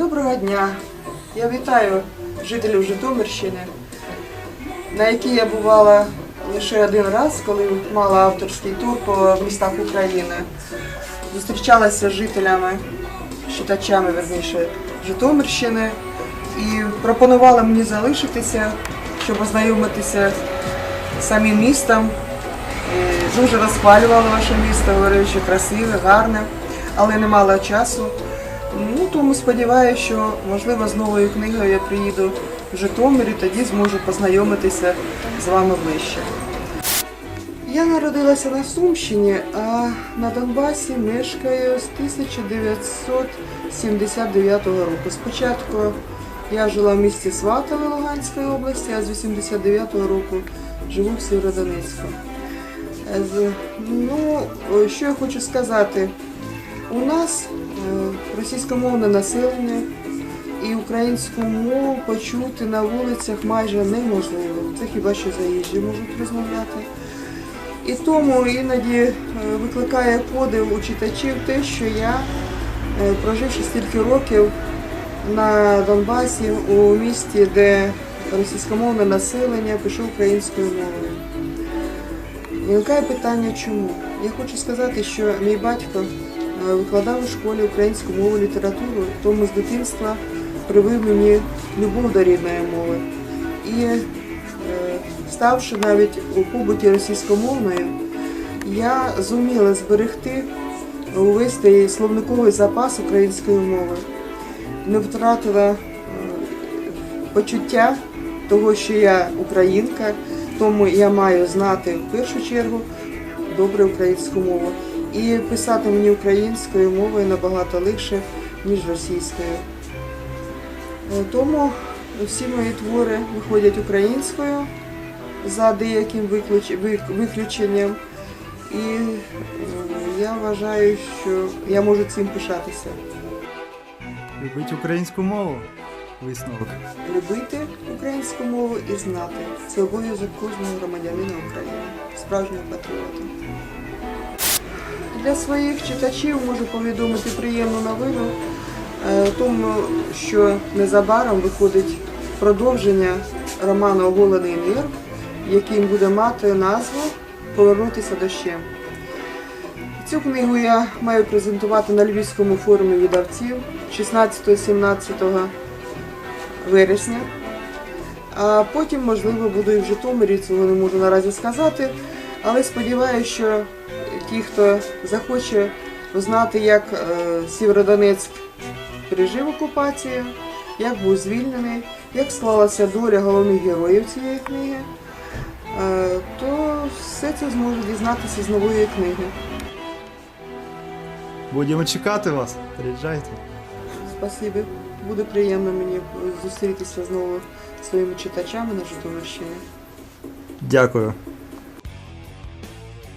Доброго дня! Я вітаю жителів Житомирщини, на якій я бувала лише один раз, коли мала авторський тур по містах України. Зустрічалася з жителями, читачами, верніше, Житомирщини і пропонувала мені залишитися, щоб ознайомитися з самим містом. Дуже розхвалювала ваше місто, говорили, що красиве, гарне, але не мала часу. Ну, тому сподіваюся, що можливо з новою книгою я приїду в Житомир і тоді зможу познайомитися з вами ближче. Я народилася на Сумщині, а на Донбасі мешкаю з 1979 року. Спочатку я жила в місті Сватове Луганської області, а з 89-го року живу в Сєвєродонецьку. Ну, що я хочу сказати. У нас російськомовне населення і українську мову почути на вулицях майже неможливо. Це хіба що заїжджі можуть розмовляти. І тому іноді е, викликає подив у читачів те, що я, е, проживши стільки років на Донбасі у місті, де російськомовне населення пишу українською мовою. Виникає питання, чому? Я хочу сказати, що мій батько е, викладав у школі українську мову і літературу, тому з дитинства привив мені любов до рідної мови. І е, ставши навіть у побуті російськомовною, я зуміла зберегти увесь той словниковий запас української мови. Не втратила е, почуття того, що я українка, тому я маю знати в першу чергу добре українську мову. І писати мені українською мовою набагато легше, ніж російською. Е, Тому всі мої твори виходять українською за деяким виключенням. І е, я вважаю, що я можу цим пишатися. Любить українську мову. Висновок. Любити українську мову і знати. Це обов'язок кожного громадянина України, справжнього патріота. Для своїх читачів можу повідомити приємну новину, е, тому що незабаром виходить продовження роману Оголений мир, який буде мати назву Повернутися дощем. Цю книгу я маю презентувати на Львівському форумі видавців 16-17 вересня. А потім, можливо, буду і в Житомирі, цього не можу наразі сказати. Але сподіваюся, що ті, хто захоче знати, як е, Сєвєродонецьк пережив окупацію, як був звільнений, як склалася доля головних героїв цієї книги, е, то все це зможе дізнатися з нової книги. Будемо чекати вас. Приїжджайте. Спасибі. Буде приємно мені зустрітися знову своїми читачами на Житомирщині. Дякую.